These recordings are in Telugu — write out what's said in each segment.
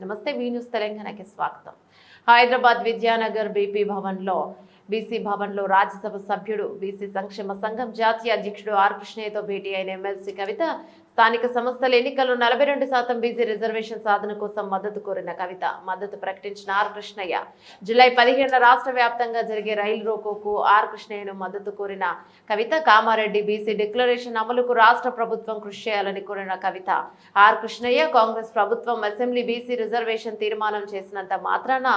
నమస్తే వీ న్యూస్ తెలంగాణకి స్వాగతం హైదరాబాద్ విద్యానగర్ బీపీ భవన్లో బీసీ భవన్లో రాజ్యసభ సభ్యుడు బీసీ సంక్షేమ సంఘం జాతీయ అధ్యక్షుడు ఆర్ కృష్ణయ్యతో భేటీ అయిన ఎమ్మెల్సీ కవిత స్థానిక సంస్థల ఎన్నికల్లో నలభై రెండు శాతం బీసీ రిజర్వేషన్ సాధన కోసం మద్దతు కోరిన కవిత మద్దతు ప్రకటించిన ఆర్ కృష్ణయ్య. జూలై పదిహేను రాష్ట్ర వ్యాప్తంగా జరిగే రైలు రోకోకు ఆర్ కృష్ణయ్యను మద్దతు కోరిన కవిత కామారెడ్డి బీసీ డిక్లరేషన్ అమలుకు రాష్ట్ర ప్రభుత్వం కృషి చేయాలని కోరిన కవిత ఆర్ కృష్ణయ్య కాంగ్రెస్ ప్రభుత్వం అసెంబ్లీ బీసీ రిజర్వేషన్ తీర్మానం చేసినంత మాత్రాన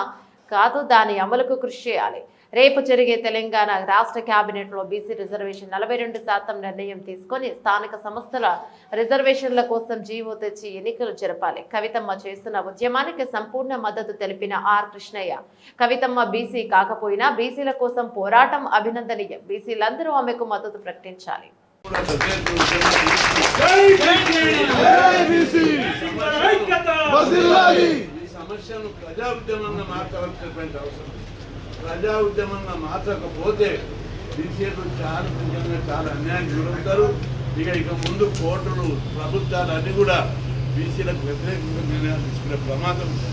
కాదు దాని అమలుకు కృషి చేయాలి. రేపు జరిగే తెలంగాణ రాష్ట్ర కేబినెట్లో బీసీ రిజర్వేషన్ నలభై రెండు శాతం నిర్ణయం తీసుకొని స్థానిక సంస్థల రిజర్వేషన్ల కోసం జీవో తెచ్చి ఎన్నికలు జరపాలి. కవితమ్మ చేస్తున్న ఉద్యమానికి సంపూర్ణ మద్దతు తెలిపిన ఆర్ కృష్ణయ్య. కవితమ్మ బీసీ కాకపోయినా బీసీల కోసం పోరాటం అభినందనీయం. బీసీలందరూ ఆమెకు మద్దతు ప్రకటించాలి. సమస్యను ప్రజా ఉద్యమంగా మార్చవలసినటువంటి అవసరం ప్రజా ఉద్యమంగా మార్చకపోతే బీసీలు చాలా నిజంగా చాలా అన్యాయం గురవుతారు ఇక ఇక ముందు కోర్టులు ప్రభుత్వాలు అన్నీ కూడా బీసీలకు వ్యతిరేకంగా నిర్ణయాలు తీసుకునే ప్రమాదం ఉంది.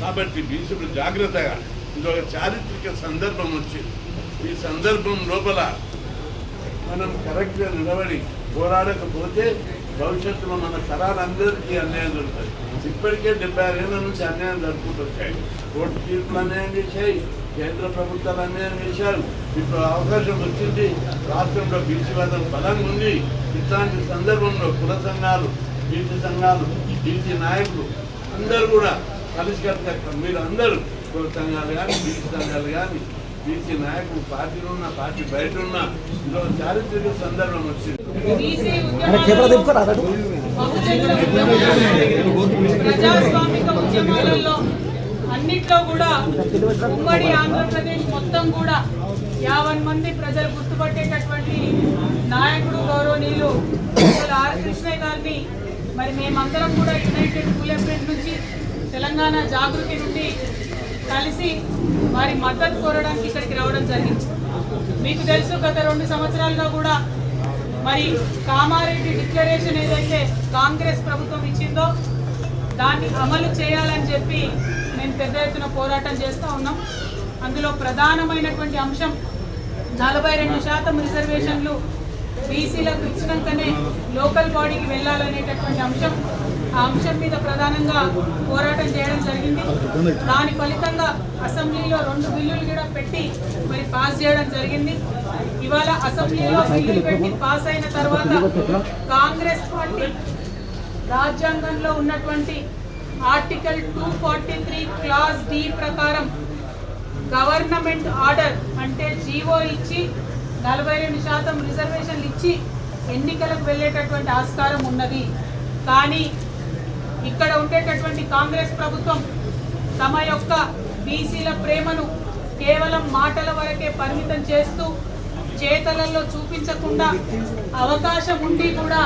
కాబట్టి బీసీలు జాగ్రత్తగా ఇది ఒక చారిత్రక సందర్భం వచ్చింది ఈ సందర్భం లోపల మనం కరెక్ట్గా నిలబడి పోరాడకపోతే భవిష్యత్తులో మన తరాలందరికీ అన్యాయం జరుగుతుంది. ఇప్పటికే డెబ్బై ఏళ్ళ నుంచి అన్యాయం జరుపుకుంటూ వచ్చాయి కోర్టు తీర్పులు అన్యాయం చేశాయి. కేంద్ర ప్రభుత్వాలు అన్యాయం చేశారు. ఇప్పుడు అవకాశం వచ్చింది. రాష్ట్రంలో బీసీవాదం బలంగా ఉంది. ఇట్లాంటి సందర్భంలో కుల సంఘాలు బీసీ సంఘాలు బీసీ నాయకులు అందరూ కూడా కలిసికట్టుగా మీరు అందరూ కుల సంఘాలు కానీ బీసీ సంఘాలు కానీ బీసీ నాయకులు పార్టీలు ఉన్న పార్టీ బయట ఉన్న చారిత్రక సందర్భం వచ్చింది. ప్రజాస్వామిక ఉద్యమాలలో అన్నిట్లో కూడా ఉమ్మడి ఆంధ్రప్రదేశ్ మొత్తం కూడా యావన్ మంది ప్రజలు గుర్తుపట్టేటటువంటి నాయకుడు గౌరవనీయులు ఆర్ కృష్ణయ్య గారిని మరి మేమందరం కూడా యునైటెడ్ కూలెఫ్రెంట్ నుంచి తెలంగాణ జాగృతి నుండి కలిసి వారి మద్దతు కోరడానికి ఇక్కడికి రావడం జరిగింది. మీకు తెలుసు గత రెండు సంవత్సరాలుగా కూడా మరి కామారెడ్డి డిక్లరేషన్ ఏదైతే కాంగ్రెస్ ప్రభుత్వం ఇచ్చిందో దాన్ని అమలు చేయాలని చెప్పి మేము పెద్ద ఎత్తున పోరాటం చేస్తూ ఉన్నాం. అందులో ప్రధానమైనటువంటి అంశం నలభై రెండు శాతం రిజర్వేషన్లు బీసీలకు ఇచ్చినాకనే లోకల్ బాడీకి వెళ్ళాలనేటటువంటి అంశం. ఆ అంశం మీద ప్రధానంగా పోరాటం చేయడం జరిగింది. దాని ఫలితంగా అసెంబ్లీలో రెండు బిల్లులు కూడా పెట్టి మరి పాస్ చేయడం జరిగింది. ఇవాళ అసెంబ్లీలో బిల్లులు పెట్టి పాస్ అయిన తర్వాత కాంగ్రెస్ పార్టీ రాజ్యాంగంలో ఉన్నటువంటి article two forty three clause D ప్రకారం గవర్నమెంట్ ఆర్డర్ అంటే జీవో ఇచ్చి నలభై రెండు శాతం రిజర్వేషన్లు ఇచ్చి ఎన్నికలకు వెళ్ళేటటువంటి ఆస్కారం ఉన్నది. కానీ ఇక్కడ ఉండేటటువంటి కాంగ్రెస్ ప్రభుత్వం తమ యొక్క బీసీల ప్రేమను కేవలం మాటల వరకే పరిమితం చేస్తూ చేతలలో చూపించకుండా అవకాశం ఉండి కూడా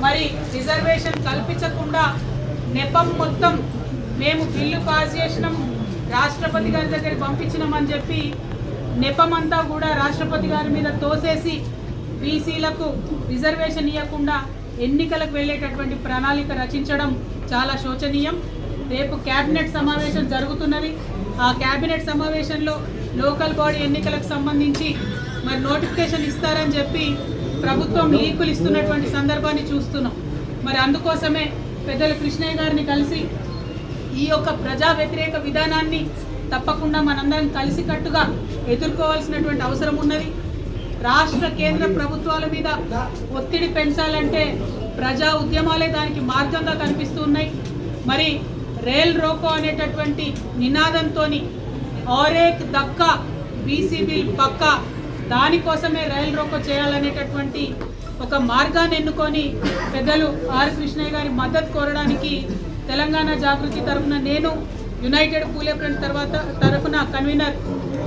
మరి రిజర్వేషన్ కల్పించకుండా నెపం మొత్తం మేము బిల్లు పాస్ చేసినాం రాష్ట్రపతి గారి దగ్గరికి పంపించినామని చెప్పి నెపమంతా కూడా రాష్ట్రపతి గారి మీద తోసేసి బీసీలకు రిజర్వేషన్ ఇవ్వకుండా ఎన్నికలకు వెళ్ళేటటువంటి ప్రణాళిక రచించడం చాలా శోచనీయం. రేపు కేబినెట్ సమావేశం జరుగుతున్నది. ఆ కేబినెట్ సమావేశంలో లోకల్ బాడీ ఎన్నికలకు సంబంధించి మరి నోటిఫికేషన్ ఇస్తారని చెప్పి ప్రభుత్వం లీకులు ఇస్తున్నటువంటి సందర్భాన్ని చూస్తున్నాం. మరి అందుకోసమే పెద్దలు కృష్ణయ్య గారిని కలిసి ఈ యొక్క ప్రజా వ్యతిరేక విధానాన్ని తప్పకుండా మనందరం కలిసికట్టుగా ఎదుర్కోవాల్సినటువంటి అవసరం ఉన్నది. రాష్ట్ర కేంద్ర ప్రభుత్వాల మీద ఒత్తిడి పెంచాలంటే ప్రజా ఉద్యమాలే దానికి మార్గంగా కనిపిస్తూ ఉన్నాయి. మరి రేల్ రోకో అనేటటువంటి నినాదంతో ఆరేక్ దక్క బీసీ బిల్ పక్క దానికోసమే రైల్ రోకో చేయాలనేటటువంటి ఒక మార్గాన్ని ఎన్నుకొని పెద్దలు ఆర్ కృష్ణయ్య గారి మద్దతు కోరడానికి తెలంగాణ జాగృతి తరఫున నేను యునైటెడ్ కూలే ఫ్రంట్ తర్వాత తరఫున కన్వీనర్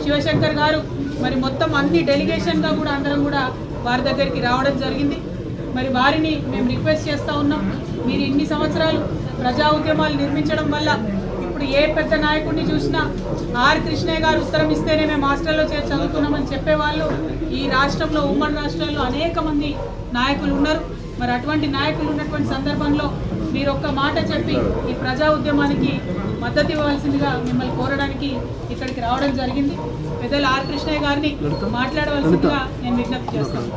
శివశంకర్ గారు మరి మొత్తం అన్ని డెలిగేషన్గా కూడా అందరం కూడా వారి దగ్గరికి రావడం జరిగింది. మరి వారిని మేము రిక్వెస్ట్ చేస్తూ ఉన్నాం. మీరు ఇన్ని సంవత్సరాలు ప్రజా ఉద్యమాలు నిర్మించడం వల్ల ఇప్పుడు ఏ పెద్ద నాయకుడిని చూసినా ఆర్ కృష్ణయ్య గారు ఉత్తరం ఇస్తేనే మేము హాస్టల్లో చేరి చదువుతున్నామని చెప్పేవాళ్ళు. ఈ రాష్ట్రంలో ఉమ్మడి రాష్ట్రాల్లో అనేక మంది నాయకులు ఉన్నారు. మరి అటువంటి నాయకులు ఉన్నటువంటి సందర్భంలో మీరు ఒక్క మాట చెప్పి ఈ ప్రజా ఉద్యమానికి మద్దతు ఇవ్వాల్సిందిగా మిమ్మల్ని కోరడానికి ఇక్కడికి రావడం జరిగింది. పెద్దలు ఆర్ కృష్ణయ్య గారిని మాట్లాడవలసిందిగా నేను విజ్ఞప్తి చేస్తాను.